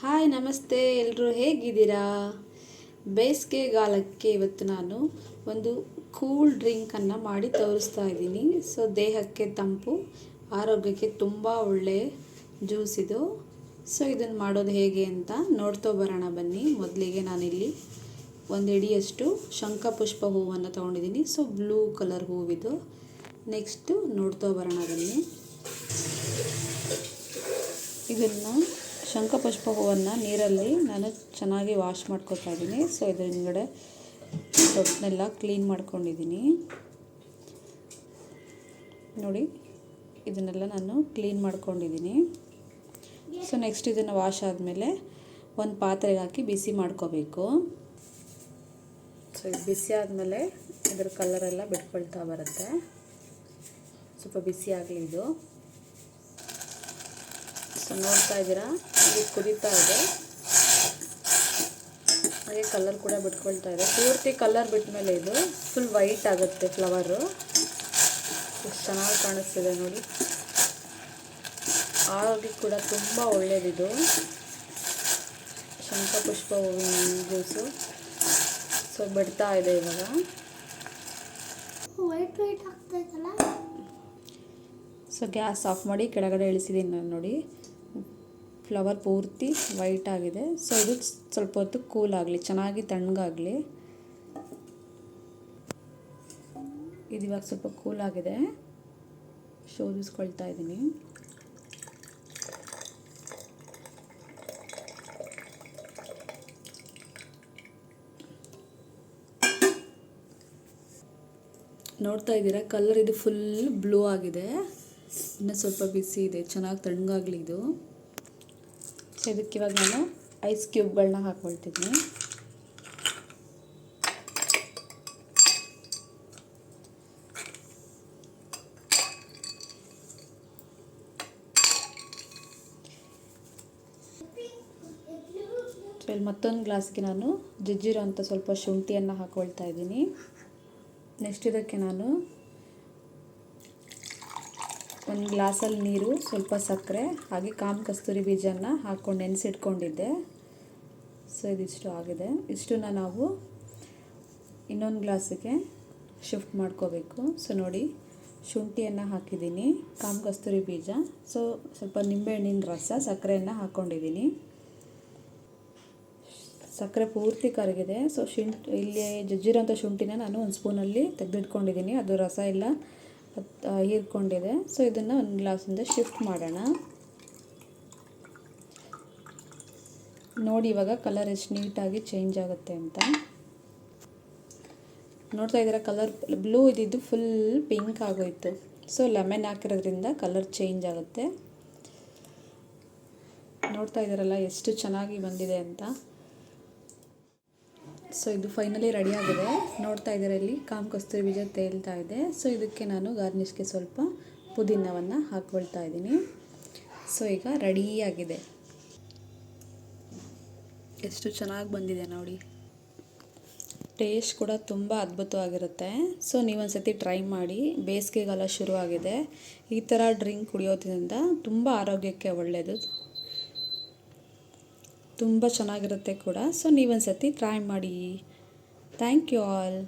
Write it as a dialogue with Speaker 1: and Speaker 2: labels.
Speaker 1: Hi, ನಮಸ್ತೆ. ಎಲ್ಲರೂ ಹೇಗಿದ್ದೀರಾ? ಬೇಸಿಗೆಗಾಲಕ್ಕೆ ಇವತ್ತು ನಾನು ಒಂದು ಕೂಲ್ ಡ್ರಿಂಕನ್ನು ಮಾಡಿ ತೋರಿಸ್ತಾ ಇದ್ದೀನಿ. ಸೊ, ದೇಹಕ್ಕೆ ತಂಪು, ಆರೋಗ್ಯಕ್ಕೆ ತುಂಬ ಒಳ್ಳೆಯ ಜ್ಯೂಸ್ ಇದು. ಸೊ ಇದನ್ನು ಮಾಡೋದು ಹೇಗೆ ಅಂತ ನೋಡ್ತಾ ಬರೋಣ ಬನ್ನಿ. ಮೊದಲಿಗೆ ನಾನಿಲ್ಲಿ ಒಂದು ಇಡಿಯಷ್ಟು ಶಂಖಪುಷ್ಪ ಹೂವನ್ನು ತೊಗೊಂಡಿದ್ದೀನಿ. ಸೊ, ಬ್ಲೂ ಕಲರ್ ಹೂವಿದು. ನೆಕ್ಸ್ಟು ನೋಡ್ತಾ ಬರೋಣ ಬನ್ನಿ. ಇದನ್ನು ಶಂಖಪುಷ್ಪ ಹೂವನ್ನು ನೀರಲ್ಲಿ ನಾನು ಚೆನ್ನಾಗಿ ವಾಶ್ ಮಾಡ್ಕೊತಾ ಇದ್ದೀನಿ. ಸೊ ಇದ್ರ ಹಿಂದ್ಗಡೆ ಸೊಪ್ಪನ್ನೆಲ್ಲ ಕ್ಲೀನ್ ಮಾಡ್ಕೊಂಡಿದ್ದೀನಿ. ನೋಡಿ, ಇದನ್ನೆಲ್ಲ ನಾನು ಕ್ಲೀನ್ ಮಾಡ್ಕೊಂಡಿದ್ದೀನಿ. ಸೊ ನೆಕ್ಸ್ಟ್ ಇದನ್ನು ವಾಶ್ ಆದಮೇಲೆ ಒಂದು ಪಾತ್ರೆಗೆ ಹಾಕಿ ಬಿಸಿ ಮಾಡ್ಕೋಬೇಕು. ಸೊ ಇದು ಬಿಸಿ ಆದಮೇಲೆ ಇದ್ರ ಕಲರೆಲ್ಲ ಬಿಟ್ಕೊಳ್ತಾ ಬರುತ್ತೆ. ಸ್ವಲ್ಪ ಬಿಸಿ ಆಗಲಿ ಇದು. ಸೊ ನೋಡ್ತಾ ಇದ್ದೀರಾ? ಇದು ಕುದೀತಾ ಇದೆ. ಹಾಗೆ ಕಲರ್ ಕೂಡ ಬಿಟ್ಕೊಳ್ತಾ ಇದೆ. ಪೂರ್ತಿ ಕಲರ್ ಬಿಟ್ಟ ಮೇಲೆ ಇದು ಫುಲ್ ವೈಟ್ ಆಗುತ್ತೆ ಫ್ಲವರು ಎಷ್ಟು ಚೆನ್ನಾಗಿ ಕಾಣಿಸ್ತಿದೆ ನೋಡಿ. ಆರೋಗ್ಯ ಕೂಡ ತುಂಬ ಒಳ್ಳೆಯದಿದು ಶಂಖಪುಷ್ಪ ಹೂವಿನ ಜ್ಯೂಸು ಸೊ ಬಿಡ್ತಾ ಇದೆ ಇವಾಗ.
Speaker 2: White white
Speaker 1: so gas off ಮಾಡಿ ಕೆಳಗಡೆ ಇಳಿಸಿದ್ದೀನಿ ನಾನು ನೋಡಿ. ಫ್ಲವರ್ ಪೂರ್ತಿ ವೈಟ್ ಆಗಿದೆ. ಸೊ ಇದು ಸ್ವಲ್ಪ ಹೊತ್ತು ಕೂಲ್ ಆಗಲಿ, ಚೆನ್ನಾಗಿ ತಣ್ಣಗಾಗಲಿ. ಇದು ಇವಾಗ ಸ್ವಲ್ಪ ಕೂಲ್ ಆಗಿದೆ. ಶೋಧಿಸ್ಕೊಳ್ತಾ ಇದ್ದೀನಿ. ನೋಡ್ತಾ ಇದ್ದೀರಾ? ಕಲರ್ ಇದು ಫುಲ್ ಬ್ಲೂ ಆಗಿದೆ. ಇನ್ನೂ ಸ್ವಲ್ಪ ಬಿಸಿ ಇದೆ. ಚೆನ್ನಾಗಿ ತಣ್ಣಗಾಗಲಿ ಇದು. ಸೊ ಇದಕ್ಕೆ ಇವಾಗ ನಾನು ಐಸ್ ಕ್ಯೂಬ್ಗಳನ್ನ ಹಾಕ್ಕೊಳ್ತಿದ್ದೀನಿ ಇಲ್ಲಿ ಮತ್ತೊಂದು ಗ್ಲಾಸ್ಗೆ ನಾನು ಜಜ್ಜಿರೋ ಅಂಥ ಸ್ವಲ್ಪ ಶುಂಠಿಯನ್ನು ಹಾಕ್ಕೊಳ್ತಾ ಇದ್ದೀನಿ. ನೆಕ್ಸ್ಟ್ ಇದಕ್ಕೆ ನಾನು ಒಂದು ಗ್ಲಾಸಲ್ಲಿ ನೀರು, ಸ್ವಲ್ಪ ಸಕ್ಕರೆ, ಹಾಗೆ ಕಾಮ್ ಕಸ್ತೂರಿ ಬೀಜನ ಹಾಕ್ಕೊಂಡು ನೆನೆಸಿಟ್ಕೊಂಡಿದ್ದೆ. ಸೊ, ಇದಿಷ್ಟು ಆಗಿದೆ. ಇಷ್ಟನ್ನ ನಾವು ಇನ್ನೊಂದು ಗ್ಲಾಸಿಗೆ ಶಿಫ್ಟ್ ಮಾಡ್ಕೋಬೇಕು. ಸೊ, ನೋಡಿ, ಶುಂಠಿಯನ್ನು ಹಾಕಿದ್ದೀನಿ, ಕಾಮ್ ಕಸ್ತೂರಿ ಬೀಜ. ಸೊ, ಸ್ವಲ್ಪ ನಿಂಬೆಹಣ್ಣಿನ ರಸ, ಸಕ್ಕರೆಯನ್ನು ಹಾಕ್ಕೊಂಡಿದ್ದೀನಿ ಸಕ್ಕರೆ ಪೂರ್ತಿ ಕರಗಿದೆ. ಸೊ ಶುಂಠಿ ಇಲ್ಲಿ ಜಜ್ಜಿರೋಂಥ ಶುಂಠಿನ ನಾನು ಒಂದು ಸ್ಪೂನಲ್ಲಿ ತೆಗೆದಿಟ್ಕೊಂಡಿದ್ದೀನಿ. ಅದು ರಸ ಎಲ್ಲ ಹೀರ್ಕೊಂಡಿದೆ. ಸೊ ಇದನ್ನು ಒಂದು ಗ್ಲಾಸಿಂದ ಶಿಫ್ಟ್ ಮಾಡೋಣ. ನೋಡಿ ಇವಾಗ ಕಲರ್ ಎಷ್ಟು ನೀಟಾಗಿ ಚೇಂಜ್ ಆಗುತ್ತೆ ಅಂತ. ನೋಡ್ತಾ ಇದ್ದೀರಾ ಕಲರ್ ಬ್ಲೂ ಇದ್ದಿದ್ದು ಫುಲ್ ಪಿಂಕ್ ಆಗೋಯಿತು. ಸೊ ಲೆಮನ್ ಹಾಕಿರೋದ್ರಿಂದ ಕಲರ್ ಚೇಂಜ್ ಆಗುತ್ತೆ. ನೋಡ್ತಾ ಇದ್ದೀರಲ್ಲ, ಎಷ್ಟು ಚೆನ್ನಾಗಿ ಬಂದಿದೆ ಅಂತ. ಸೊ ಇದು ಫೈನಲಿ ರೆಡಿ ಆಗಿದೆ. ನೋಡ್ತಾ ಇದ್ದೀರ ಇಲ್ಲಿ? ಕಾಮ್ ಕಸ್ತೂರಿ ಬೀಜ ತೇಲ್ತಾ ಇದೆ. ಸೊ ಇದಕ್ಕೆ ನಾನು ಗಾರ್ನಿಷ್ಗೆ ಸ್ವಲ್ಪ ಪುದೀನವನ್ನು ಹಾಕ್ಕೊಳ್ತಾ ಇದ್ದೀನಿ. ಸೊ ಈಗ ರೆಡಿಯಾಗಿದೆ ಎಷ್ಟು ಚೆನ್ನಾಗಿ ಬಂದಿದೆ ನೋಡಿ. ಟೇಸ್ಟ್ ಕೂಡ ತುಂಬ ಅದ್ಭುತವಾಗಿರುತ್ತೆ. ಸೊ ನೀವೊಂದು ಸತಿ ಟ್ರೈ ಮಾಡಿ. ಬೇಸಿಗೆಗಾಲ ಶುರುವಾಗಿದೆ. ಈ ಥರ ಡ್ರಿಂಕ್ ಕುಡಿಯೋದ್ರಿಂದ ತುಂಬ ಆರೋಗ್ಯಕ್ಕೆ ಒಳ್ಳೆಯದು ತುಂಬ ಚೆನ್ನಾಗಿರುತ್ತೆ ಕೂಡ. ಸೊ ನೀವೊಂದು ಸತಿ ಟ್ರೈ ಮಾಡಿ. Thank you all